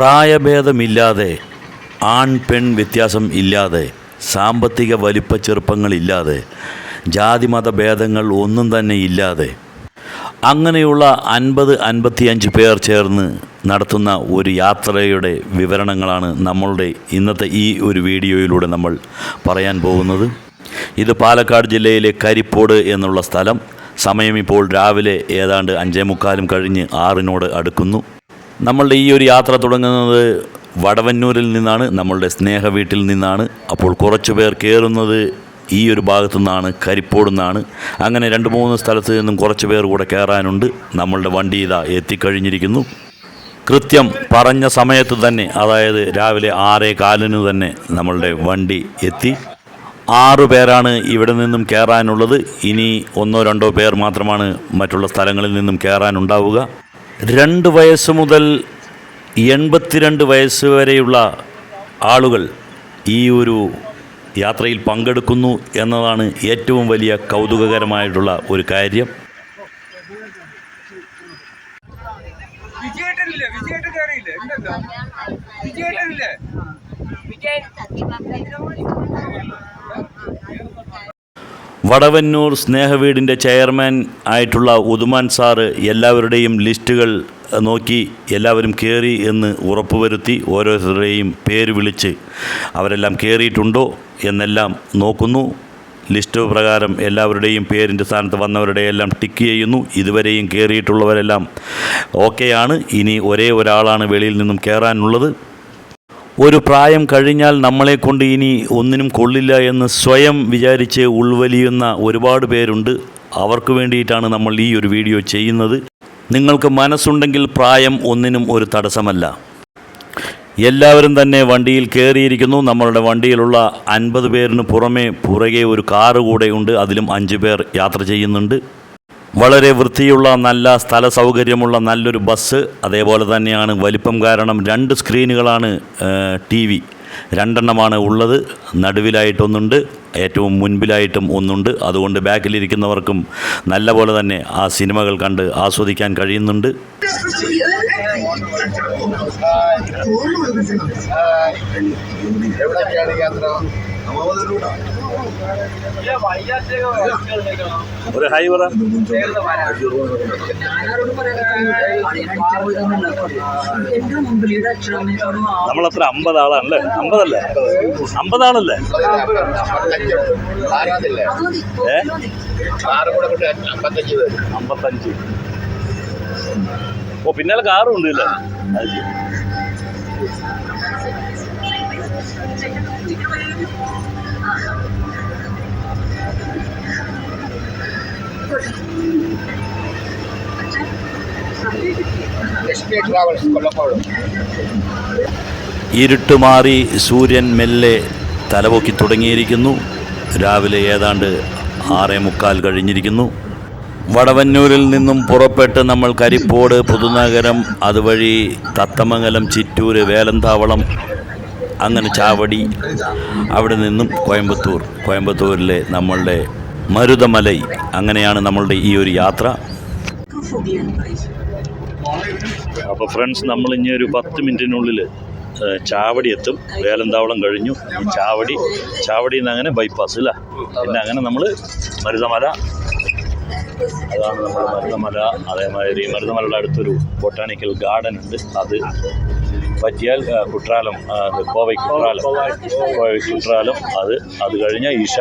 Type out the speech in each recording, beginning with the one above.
പ്രായഭേദമില്ലാതെ ആൺ പെൺ വ്യത്യാസം ഇല്ലാതെ സാമ്പത്തിക വലിപ്പ ചെറുപ്പങ്ങളില്ലാതെ ജാതിമത ഭേദങ്ങൾ ഒന്നും തന്നെ ഇല്ലാതെ അങ്ങനെയുള്ള അൻപത് അൻപത്തിയഞ്ച് പേർ ചേർന്ന് നടത്തുന്ന ഒരു യാത്രയുടെ വിവരണങ്ങളാണ് നമ്മളുടെ ഇന്നത്തെ ഈ ഒരു വീഡിയോയിലൂടെ നമ്മൾ പറയാൻ പോകുന്നത്. ഇത് പാലക്കാട് ജില്ലയിലെ കരിപ്പോട് എന്നുള്ള സ്ഥലം. സമയം ഇപ്പോൾ രാവിലെ ഏതാണ്ട് അഞ്ചേ മുക്കാലും കഴിഞ്ഞ് ആറിനോട് അടുക്കുന്നു. നമ്മളുടെ ഈ ഒരു യാത്ര തുടങ്ങുന്നത് വടവന്നൂരിൽ നിന്നാണ് നമ്മളുടെ സ്നേഹ വീട്ടിൽ നിന്നാണ്. അപ്പോൾ കുറച്ചു പേർ കയറുന്നത് ഈ ഒരു ഭാഗത്തു നിന്നാണ് കരിപ്പോട് നിന്നാണ്. അങ്ങനെ രണ്ട് മൂന്ന് സ്ഥലത്ത് നിന്നും കുറച്ച് പേർ കൂടെ കയറാനുണ്ട്. നമ്മളുടെ വണ്ടി ഇതാ എത്തിക്കഴിഞ്ഞിരിക്കുന്നു. കൃത്യം പറഞ്ഞ സമയത്ത് തന്നെ അതായത് രാവിലെ ആറേ കാലിന് തന്നെ നമ്മളുടെ വണ്ടി എത്തി. ആറു പേരാണ് ഇവിടെ നിന്നും കയറാനുള്ളത്. ഇനി ഒന്നോ രണ്ടോ പേർ മാത്രമാണ് മറ്റുള്ള സ്ഥലങ്ങളിൽ നിന്നും കയറാനുണ്ടാവുക. രണ്ട് വയസ്സ് മുതൽ എൺപത്തിരണ്ട് വയസ്സ് വരെയുള്ള ആളുകൾ ഈ ഒരു യാത്രയിൽ പങ്കെടുക്കുന്നു എന്നതാണ് ഏറ്റവും വലിയ കൗതുകകരമായിട്ടുള്ള ഒരു കാര്യം. വിജയേട്ടനില്ലേ? വടവന്നൂർ സ്നേഹവീടിന്റെ ചെയർമാൻ ആയിട്ടുള്ള ഉദുമാൻ സാറ് എല്ലാവരുടെയും ലിസ്റ്റുകൾ നോക്കി എല്ലാവരും കയറി എന്ന് ഉറപ്പുവരുത്തി ഓരോരുത്തരുടെയും പേര് വിളിച്ച് അവരെല്ലാം കയറിയിട്ടുണ്ടോ എന്നെല്ലാം നോക്കുന്നു. ലിസ്റ്റ് പ്രകാരം എല്ലാവരുടെയും പേരിന്റെ സ്ഥാനത്ത് വന്നവരുടെ എല്ലാം ടിക്ക് ചെയ്യുന്നു. ഇതുവരെയും കയറിയിട്ടുള്ളവരെല്ലാം ഓക്കെയാണ്. ഇനി ഒരേ ഒരാളാണ് വെളിയിൽ നിന്നും കയറാനുള്ളത്. ഒരു പ്രായം കഴിഞ്ഞാൽ നമ്മളെ കൊണ്ട് ഇനി ഒന്നിനും കൊള്ളില്ല എന്ന് സ്വയം വിചാരിച്ച് ഉൾവലിയുന്ന ഒരുപാട് പേരുണ്ട്. അവർക്ക് വേണ്ടിയിട്ടാണ് നമ്മൾ ഈ ഒരു വീഡിയോ ചെയ്യുന്നത്. നിങ്ങൾക്ക് മനസ്സുണ്ടെങ്കിൽ പ്രായം ഒന്നിനും ഒരു തടസ്സമല്ല. എല്ലാവരും തന്നെ വണ്ടിയിൽ കയറിയിരിക്കുന്നു. നമ്മളുടെ വണ്ടിയിലുള്ള അൻപത് പേരിന് പുറമെ പുറകെ ഒരു കാറ് കൂടെയുണ്ട് അതിലും അഞ്ച് പേർ യാത്ര ചെയ്യുന്നുണ്ട്. വളരെ വൃത്തിയുള്ള നല്ല സ്ഥല സൗകര്യമുള്ള നല്ലൊരു ബസ് അതേപോലെ തന്നെയാണ്. വലിപ്പം കാരണം രണ്ട് സ്ക്രീനുകളാണ് ടി വി. രണ്ടെണ്ണമാണ് ഉള്ളത്. നടുവിലായിട്ടൊന്നുണ്ട് ഏറ്റവും മുൻപിലായിട്ടും ഒന്നുണ്ട്. അതുകൊണ്ട് ബാക്കിലിരിക്കുന്നവർക്കും നല്ല പോലെ തന്നെ ആ സിനിമകൾ കണ്ട് ആസ്വദിക്കാൻ കഴിയുന്നുണ്ട്. എവിടേക്കാണ് യാത്ര? ഒരു ഹൈ നമ്മളത്ര അമ്പതാളാണല്ലേ? അമ്പതല്ലേ? അമ്പതാണല്ലേ? ഏ? അമ്പത്തഞ്ച്. ഓ പിന്നാലെ കാറും ഉണ്ട് ഇല്ലേ അത് ശരി. ലക്ഷ്മി ട്രാവൽസ് കൊല്ലക്കോട് ഇരുട്ട് മാറി സൂര്യൻ മെല്ലെ തലപൊക്കി തുടങ്ങിയിരിക്കുന്നു രാവിലെ ഏതാണ്ട് ആറേ മുക്കാൽ കഴിഞ്ഞിരിക്കുന്നു വടവന്നൂരിൽ നിന്നും പുറപ്പെട്ട് നമ്മൾ കരിപ്പോട് പുതുനഗരം അതുവഴി തത്തമംഗലം ചിറ്റൂര് വേലന്താവളം അങ്ങനെ ചാവടി അവിടെ നിന്നും കോയമ്പത്തൂർ. കോയമ്പത്തൂരിലെ നമ്മളുടെ മരുതമലൈ. അങ്ങനെയാണ് നമ്മളുടെ ഈ ഒരു യാത്ര. അപ്പോൾ ഫ്രണ്ട്സ് നമ്മൾ ഇനി ഒരു പത്ത് മിനിറ്റിനുള്ളിൽ ചാവടി എത്തും. വേലന്താവളം കഴിഞ്ഞു. ചാവടി ചാവടിയിൽ നിന്ന് അങ്ങനെ ബൈപ്പാസ് അല്ല പിന്നെ അങ്ങനെ നമ്മൾ മരുതമല അതാണ് നമ്മുടെ മരുതമല അതേമാതിരി മരുതമലയുടെ അടുത്തൊരു ബൊട്ടാണിക്കൽ ഗാർഡൻ ഉണ്ട്. അത് പറ്റിയാൽ കുട്രാലം കോവൈ കുട്രാലം കോവൈ കുട്രാലം അത് അത് കഴിഞ്ഞ ഈഷ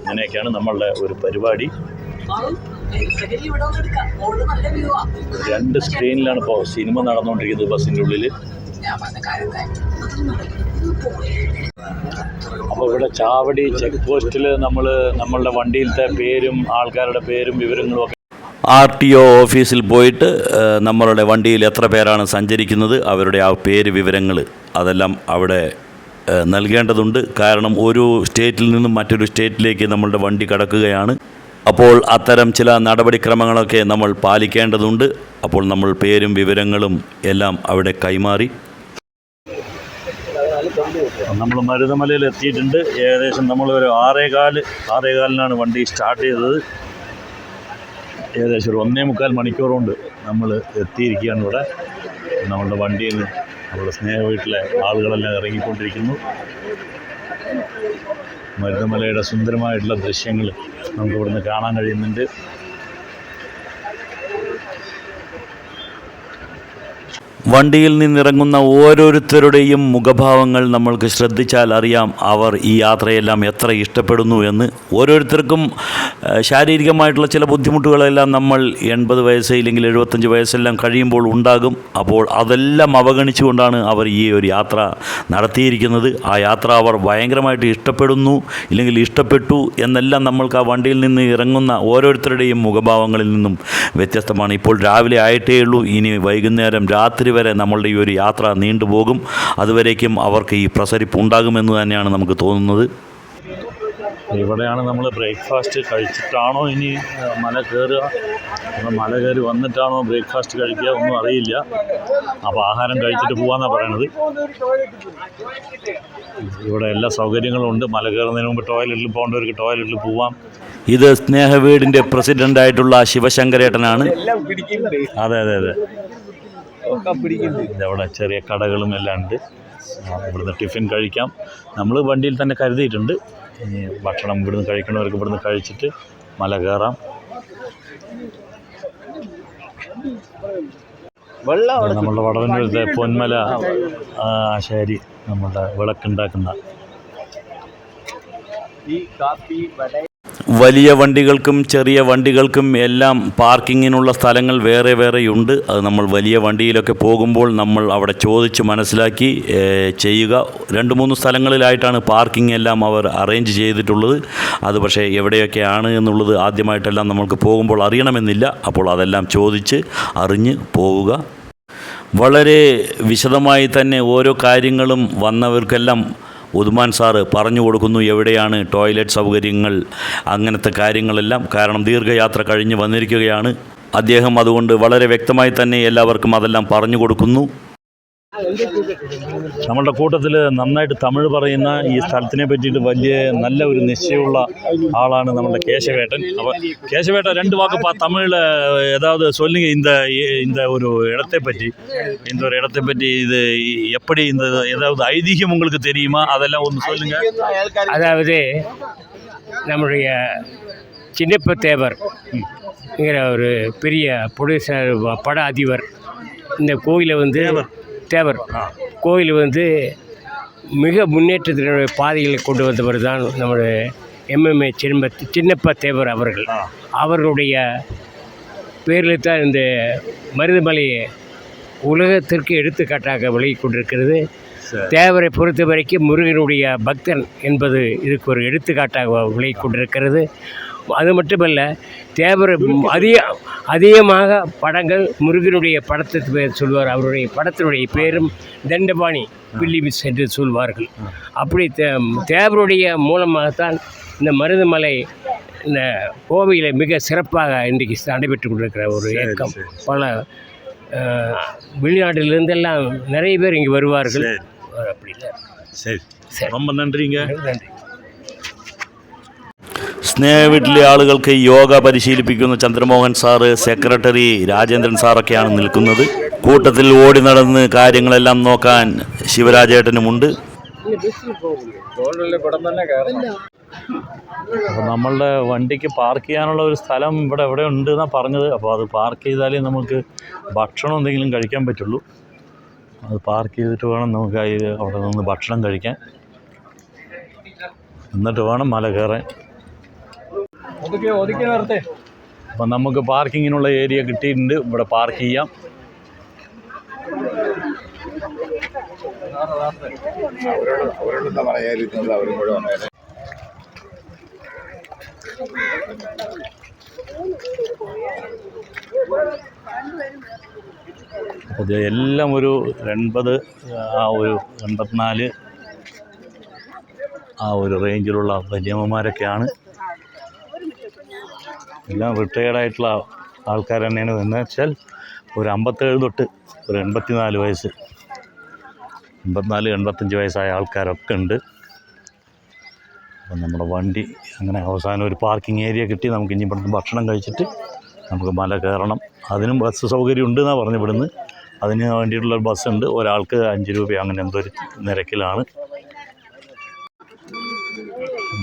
ഇങ്ങനെയൊക്കെയാണ് നമ്മളുടെ ഒരു പരിപാടി. രണ്ട് സ്ക്രീനിലാണ് ഇപ്പോൾ സിനിമ നടന്നുകൊണ്ടിരിക്കുന്നത് ബസ്സിന്റെ ഉള്ളിൽ അപ്പോൾ ഇവിടെ ചാവടി ചെക്ക് പോസ്റ്റിൽ നമ്മൾ നമ്മളുടെ വണ്ടിയിലത്തെ പേരും ആൾക്കാരുടെ പേരും വിവരങ്ങളും ഒക്കെ ആർ ടി ഒ ഓഫീസിൽ പോയിട്ട് നമ്മളുടെ വണ്ടിയിൽ എത്ര പേരാണ് സഞ്ചരിക്കുന്നത് അവരുടെ ആ പേര് വിവരങ്ങൾ അതെല്ലാം അവിടെ നൽകേണ്ടതുണ്ട്. കാരണം ഒരു സ്റ്റേറ്റിൽ നിന്നും മറ്റൊരു സ്റ്റേറ്റിലേക്ക് നമ്മളുടെ വണ്ടി കടക്കുകയാണ്. അപ്പോൾ അത്തരം ചില നടപടിക്രമങ്ങളൊക്കെ നമ്മൾ പാലിക്കേണ്ടതുണ്ട്. അപ്പോൾ നമ്മൾ പേരും വിവരങ്ങളും എല്ലാം അവിടെ കൈമാറി. നമ്മൾ മരുതമലയിൽ എത്തിയിട്ടുണ്ട്. ഏകദേശം നമ്മൾ ഒരു ആറേകാൽ ആറേകാലിനാണ് വണ്ടി സ്റ്റാർട്ട് ചെയ്തത്. ഏകദേശം ഒരു ഒന്നേ മുക്കാൽ മണിക്കൂർ കൊണ്ട് നമ്മൾ എത്തിയിരിക്കുകയാണ് ഇവിടെ. നമ്മളുടെ വണ്ടിയിൽ നമ്മുടെ സ്നേഹ വീട്ടിലെ ആളുകളെല്ലാം ഇറങ്ങിക്കൊണ്ടിരിക്കുന്നു. മരുതമലയുടെ സുന്ദരമായിട്ടുള്ള ദൃശ്യങ്ങൾ നമുക്ക് ഇവിടുന്ന് കാണാൻ കഴിയുന്നുണ്ട്. വണ്ടിയിൽ നിന്നിറങ്ങുന്ന ഓരോരുത്തരുടെയും മുഖഭാവങ്ങൾ നമ്മൾക്ക് ശ്രദ്ധിച്ചാൽ അറിയാം അവർ ഈ യാത്രയെല്ലാം എത്ര ഇഷ്ടപ്പെടുന്നു എന്ന്. ഓരോരുത്തർക്കും ശാരീരികമായിട്ടുള്ള ചില ബുദ്ധിമുട്ടുകളെല്ലാം നമ്മൾ എൺപത് വയസ്സ് ഇല്ലെങ്കിൽ എഴുപത്തഞ്ച് വയസ്സെല്ലാം കഴിയുമ്പോൾ ഉണ്ടാകും. അപ്പോൾ അതെല്ലാം അവഗണിച്ചുകൊണ്ടാണ് അവർ ഈ ഒരു യാത്ര നടത്തിയിരിക്കുന്നത്. ആ യാത്ര അവർ ഭയങ്കരമായിട്ട് ഇഷ്ടപ്പെടുന്നു ഇല്ലെങ്കിൽ ഇഷ്ടപ്പെട്ടു എന്നെല്ലാം നമ്മൾക്ക് ആ വണ്ടിയിൽ നിന്ന് ഇറങ്ങുന്ന ഓരോരുത്തരുടെയും മുഖഭാവങ്ങളിൽ നിന്നും വ്യത്യസ്തമാണ്. ഇപ്പോൾ രാവിലെ ആയിട്ടേ ഉള്ളൂ ഇനി വൈകുന്നേരം രാത്രി വരെ നമ്മളുടെ ഈ ഒരു യാത്ര നീണ്ടുപോകും. അതുവരേക്കും അവർക്ക് ഈ പ്രസരിപ്പ് ഉണ്ടാകുമെന്ന് തന്നെയാണ് നമുക്ക് തോന്നുന്നത്. ഇവിടെയാണ് നമ്മൾ ബ്രേക്ക്ഫാസ്റ്റ് കഴിച്ചിട്ടാണോ ഇനി മല കയറുക മല കയറി വന്നിട്ടാണോ ബ്രേക്ക്ഫാസ്റ്റ് കഴിക്കുക? ഒന്നും അറിയില്ല. അപ്പോൾ ആഹാരം കഴിച്ചിട്ട് പോകാമെന്നാണ് പറയണത്. ഇവിടെ എല്ലാ സൗകര്യങ്ങളും ഉണ്ട്. മല കയറുന്നതിന് മുമ്പ് ടോയ്ലറ്റിൽ പോകേണ്ടവർക്ക് ടോയ്ലറ്റിൽ പോവാം. ഇത് സ്നേഹവീടിന്റെ പ്രസിഡന്റായിട്ടുള്ള ശിവശങ്കരേട്ടനാണ്. അതെ അതെ അതെ. ഒക്കെ പിടിക്കുന്നുണ്ട് ഇതവിടെ ചെറിയ കടകളും എല്ലാം ഉണ്ട്. ഇവിടുന്ന് ടിഫിൻ കഴിക്കാം. നമ്മൾ വണ്ടിയിൽ തന്നെ കരുതിയിട്ടുണ്ട്. ഇനി ഭക്ഷണം ഇവിടുന്ന് കഴിക്കണവർക്ക് ഇവിടുന്ന് കഴിച്ചിട്ട് മല കയറാം. വെള്ളം അവിടെ നമ്മളുടെ വടവന്നൂരത്തെ പൊന്മല ആശാരി ശരി നമ്മളുടെ വിളക്കുണ്ടാക്കുന്ന. ഈ കാപ്പി വലിയ വണ്ടികൾക്കും ചെറിയ വണ്ടികൾക്കും എല്ലാം പാർക്കിങ്ങിനുള്ള സ്ഥലങ്ങൾ വേറെ വേറെയുണ്ട് അത് നമ്മൾ വലിയ വണ്ടിയിലൊക്കെ പോകുമ്പോൾ നമ്മൾ അവിടെ ചോദിച്ച് മനസ്സിലാക്കി ചെയ്യുക. രണ്ട് മൂന്ന് സ്ഥലങ്ങളിലായിട്ടാണ് പാർക്കിംഗ് എല്ലാം അവർ അറേഞ്ച് ചെയ്തിട്ടുള്ളത്. അത് പക്ഷേ എവിടെയൊക്കെയാണ് എന്നുള്ളത് ആദ്യമായിട്ടെല്ലാം നമ്മൾക്ക് പോകുമ്പോൾ അറിയണമെന്നില്ല. അപ്പോൾ അതെല്ലാം ചോദിച്ച് അറിഞ്ഞ് പോവുക വളരെ വിശദമായി തന്നെ ഓരോ കാര്യങ്ങളും വന്നവർക്കെല്ലാം ഉദ്മാൻ സാറ് പറഞ്ഞു കൊടുക്കുന്നു എവിടെയാണ് ടോയ്ലറ്റ് സൗകര്യങ്ങൾ അങ്ങനത്തെ കാര്യങ്ങളെല്ലാം. കാരണം ദീർഘയാത്ര കഴിഞ്ഞ് വന്നിരിക്കുകയാണ്. അദ്ദേഹം അതുകൊണ്ട് വളരെ വ്യക്തമായി തന്നെ എല്ലാവർക്കും അതെല്ലാം പറഞ്ഞു കൊടുക്കുന്നു. നമ്മളുടെ കൂട്ടത്തിൽ നന്നായിട്ട് തമിഴ് പറയുന്ന ഈ സ്ഥലത്തിനെ പറ്റിയിട്ട് വലിയ നല്ല ഒരു നിശ്ചയമുള്ള ആളാണ് നമ്മളുടെ കേശവേട്ടൻ അപ്പോൾ കേശവേട്ട രണ്ട് വാക്ക് പா தமிழில் ஏதாவது சொல்லுங்க இந்த இந்த ஒரு இடத்தை பற்றி இந்த ஒரு இடத்தை பற்றி இது எப்படி இந்த ஏதாவது ஐதீகம் உங்களுக்கு தெரியுமா அதெல்லாம் ஒன்று சொல்லுங்க அதாவது நம்முடைய சின்னப்ப தேவர் ங்கிற ஒரு பெரிய ப்ரொடியூசர் பட அதிபர் இந்த கோயிலை வந்து தேவர் கோயில் வந்து மிக முன்னேற்றத்தினுடைய பாதைகளை கொண்டு வந்தவர் தான் நம்முடைய எம்எம்ஏ சின்ன சின்னப்ப தேவர் அவர்கள். அவர்களுடைய பேரில் தான் இந்த மருதமலை உலகத்திற்கு எடுத்துக்காட்டாக விலகி கொண்டிருக்கிறது. தேவரை பொறுத்த வரைக்கும் முருகனுடைய பக்தன் என்பது இதுக்கு ஒரு எடுத்துக்காட்டாக விலகி கொண்டிருக்கிறது. அது மட்டுமல்ல தேவர் அதிக அதிகமாக படங்கள் முருகனுடைய படத்தை பேர் சொல்வார். அவருடைய படத்தினுடைய பேரும் தண்டபாணி பில்லிமிஸ் என்று சொல்வார்கள். அப்படி தே தேவருடைய மூலமாகத்தான் இந்த மருதமலை இந்த கோவிலை மிக சிறப்பாக இன்றைக்கு நடைபெற்று கொண்டிருக்கிற ஒரு இயக்கம். பல வெளிநாட்டிலிருந்தெல்லாம் நிறைய பேர் இங்கே வருவார்கள். அப்படி இல்லை. சரி. சரி. ரொம்ப நன்றிங்க. நன்றி. സ്നേഹവീട്ടിലെ ആളുകൾക്ക് യോഗ പരിശീലിപ്പിക്കുന്ന ചന്ദ്രമോഹൻ സാറ് സെക്രട്ടറി രാജേന്ദ്രൻ സാറൊക്കെയാണ് നിൽക്കുന്നത്. കൂട്ടത്തിൽ ഓടി നടന്ന് കാര്യങ്ങളെല്ലാം നോക്കാൻ ശിവരാജേട്ടനുമുണ്ട്. അപ്പോൾ നമ്മളുടെ വണ്ടിക്ക് പാർക്ക് ചെയ്യാനുള്ള ഒരു സ്ഥലം ഇവിടെ എവിടെ ഉണ്ട് എന്നാണ് പറഞ്ഞത്. അപ്പോൾ അത് പാർക്ക് ചെയ്താലേ നമുക്ക് ഭക്ഷണം എന്തെങ്കിലും കഴിക്കാൻ പറ്റുള്ളൂ. അത് പാർക്ക് ചെയ്തിട്ട് വേണം നമുക്ക് അവിടെ നിന്ന് ഭക്ഷണം കഴിക്കാൻ. എന്നിട്ട് വേണം മല കയറാൻ. അപ്പം നമുക്ക് പാർക്കിങ്ങിനുള്ള ഏരിയ കിട്ടിയിട്ടുണ്ട്. ഇവിടെ പാർക്ക് ചെയ്യാം. ഇത് എല്ലാം ഒരു എൺപത് ആ ഒരു എൺപത്തിനാല് ആ ഒരു റേഞ്ചിലുള്ള വല്യമ്മമാരൊക്കെയാണ്. എല്ലാം റിട്ടയേർഡ് ആയിട്ടുള്ള ആൾക്കാർ തന്നെയാണ് എന്ന് വെച്ചാൽ ഒരു അമ്പത്തേഴ് തൊട്ട് ഒരു എൺപത്തിനാല് വയസ്സ്. എൺപത്തിനാല് എൺപത്തഞ്ച് വയസ്സായ ആൾക്കാരൊക്കെ ഉണ്ട്. അപ്പം നമ്മുടെ വണ്ടി അങ്ങനെ അവസാനം ഒരു പാർക്കിംഗ് ഏരിയ കിട്ടി. നമുക്ക് ഇനി ഇവിടുന്ന് ഭക്ഷണം കഴിച്ചിട്ട് നമുക്ക് മല കയറണം. അതിനും ബസ് സൗകര്യം ഉണ്ട് എന്നാണ് പറഞ്ഞു ഇവിടുന്ന്. അതിന് വേണ്ടിയിട്ടുള്ള ബസ് ഉണ്ട്. ഒരാൾക്ക് അഞ്ച് രൂപ അങ്ങനെ എന്തൊരു നിരക്കിലാണ്.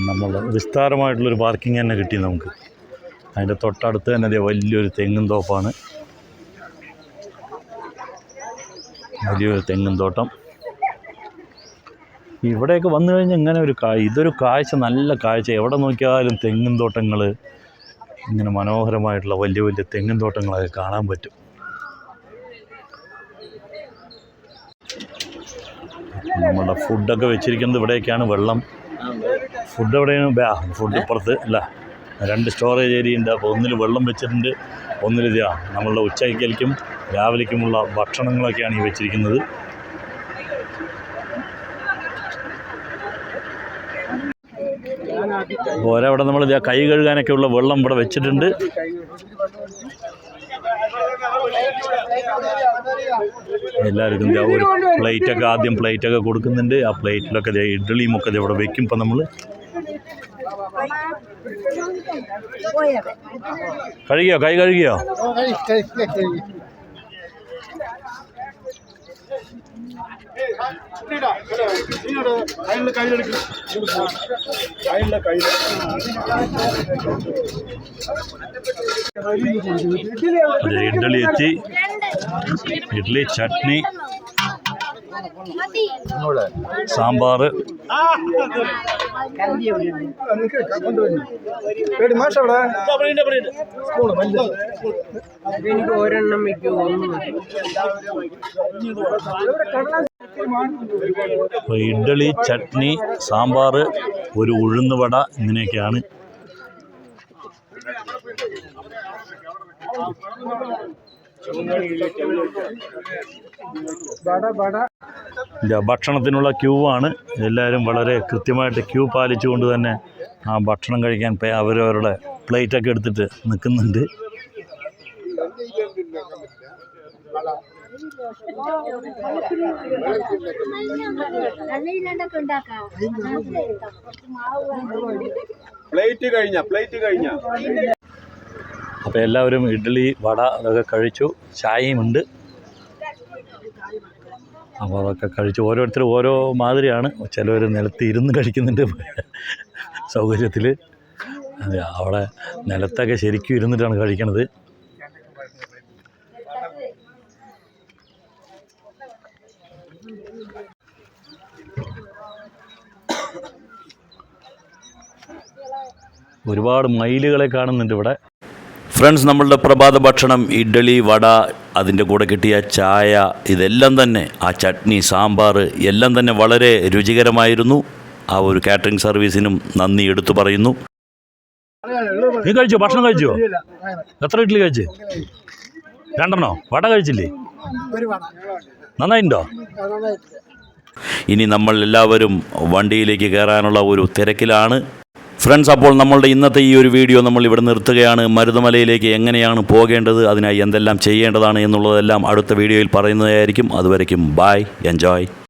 നമ്മൾ വിസ്താരമായിട്ടുള്ളൊരു പാർക്കിംഗ് തന്നെ കിട്ടി നമുക്ക്. അതിന്റെ തൊട്ടടുത്ത് തന്നെ അതേ വലിയൊരു തെങ്ങും തോപ്പാണ്. വലിയൊരു തെങ്ങും തോട്ടം. ഇവിടെയൊക്കെ വന്നു കഴിഞ്ഞാൽ ഇങ്ങനെ ഒരു കാ ഇതൊരു കാഴ്ച നല്ല കാഴ്ച. എവിടെ നോക്കിയാലും തെങ്ങും തോട്ടങ്ങൾ ഇങ്ങനെ മനോഹരമായിട്ടുള്ള വലിയ വലിയ തെങ്ങും തോട്ടങ്ങളൊക്കെ കാണാൻ പറ്റും. നമ്മളുടെ ഫുഡൊക്കെ വെച്ചിരിക്കുന്നത് ഇവിടെയൊക്കെയാണ് വെള്ളം. ഫുഡ് എവിടെയാണ്? ബാ ഫുഡ് ഇപ്പുറത്ത് അല്ല. രണ്ട് സ്റ്റോറേജ് ഏരിയ ഉണ്ട്. അപ്പോൾ ഒന്നിൽ വെള്ളം വെച്ചിട്ടുണ്ട്. ഒന്നിൽ ഇതാ നമ്മളുടെ ഉച്ചയ്ക്കലിക്കും രാവിലേക്കുമുള്ള ഭക്ഷണങ്ങളൊക്കെയാണ് ഈ വെച്ചിരിക്കുന്നത്. ഓരോ അവിടെ നമ്മൾ ഇതാ കൈ കഴുകാനൊക്കെ ഉള്ള വെള്ളം ഇവിടെ വെച്ചിട്ടുണ്ട്. എല്ലാവർക്കും ഒരു പ്ലേറ്റൊക്കെ ആദ്യം പ്ലേറ്റൊക്കെ കൊടുക്കുന്നുണ്ട്. ആ പ്ലേറ്റിലൊക്കെ ഇഡ്ഡലിയും ഒക്കെ ഇവിടെ വെക്കും ഇപ്പം നമ്മൾ കഴുകിയോ കൈ കഴുകിയോ അതെ ഇഡ്ഡലി എത്തി. ഇഡ്ഡലി ചട്നി. സാമ്പാർ എനിക്ക് ഒരെണ്ണം ഇഡ്ഡലി ചട്നി സാമ്പാർ ഒരു ഉഴുന്നുവട ഇങ്ങനെയൊക്കെയാണ്. ഇല്ല, ഭക്ഷണത്തിനുള്ള ക്യൂ ആണ്. എല്ലാവരും വളരെ കൃത്യമായിട്ട് ക്യൂ പാലിച്ചുകൊണ്ട് തന്നെ ആ ഭക്ഷണം കഴിക്കാൻ അവരവരുടെ പ്ലേറ്റൊക്കെ എടുത്തിട്ട് നിൽക്കുന്നുണ്ട്. പ്ലേറ്റ് കഴിഞ്ഞ പ്ലേറ്റ് കഴിഞ്ഞ. അപ്പോൾ എല്ലാവരും ഇഡ്ഡലി വട അതൊക്കെ കഴിച്ചു. ചായയുമുണ്ട് അപ്പോൾ അതൊക്കെ കഴിച്ച് ഓരോരുത്തരും ഓരോ മാതിരിയാണ്. ചിലവർ നിലത്ത് ഇരുന്ന് കഴിക്കുന്നുണ്ട്. സൗകര്യത്തിൽ. അവിടെ നിലത്തൊക്കെ ശരിക്കും ഇരുന്നിട്ടാണ് കഴിക്കണത്. ഒരുപാട് മയിലുകളെ കാണുന്നുണ്ട് ഇവിടെ. ഫ്രണ്ട്സ് നമ്മളുടെ പ്രഭാത ഭക്ഷണം ഇഡ്ഡലി വട അതിന്റെ കൂടെ കിട്ടിയ ചായ ഇതെല്ലാം തന്നെ ആ ചട്നി സാമ്പാർ എല്ലാം തന്നെ വളരെ രുചികരമായിരുന്നു. ആ ഒരു കാറ്ററിംഗ് സർവീസിനും നന്ദി എടുത്തു പറയുന്നു. നീ കഴിച്ചോ? ഭക്ഷണം കഴിച്ചോ? എത്ര ഇഡ്ഡലി കഴിച്ചു? രണ്ടെണ്ണോ? വട കഴിച്ചില്ലേ? നന്നായിട്ടുണ്ടോ? ഇനി നമ്മൾ എല്ലാവരും വണ്ടിയിലേക്ക് കയറാനുള്ള ഒരു തിരക്കിലാണ്. ഫ്രണ്ട്സ് അപ്പോൾ നമ്മളുടെ ഇന്നത്തെ ഈ ഒരു വീഡിയോ നമ്മൾ ഇവിടെ നിർത്തുകയാണ്. മരുതമലയിലേക്ക് എങ്ങനെയാണ് പോകേണ്ടത് അതിനായി എന്തെല്ലാം ചെയ്യേണ്ടതാണ് എന്നുള്ളതെല്ലാം അടുത്ത വീഡിയോയിൽ പറയുന്നതായിരിക്കും. അതുവരയ്ക്കും ബായ് എൻജോയ്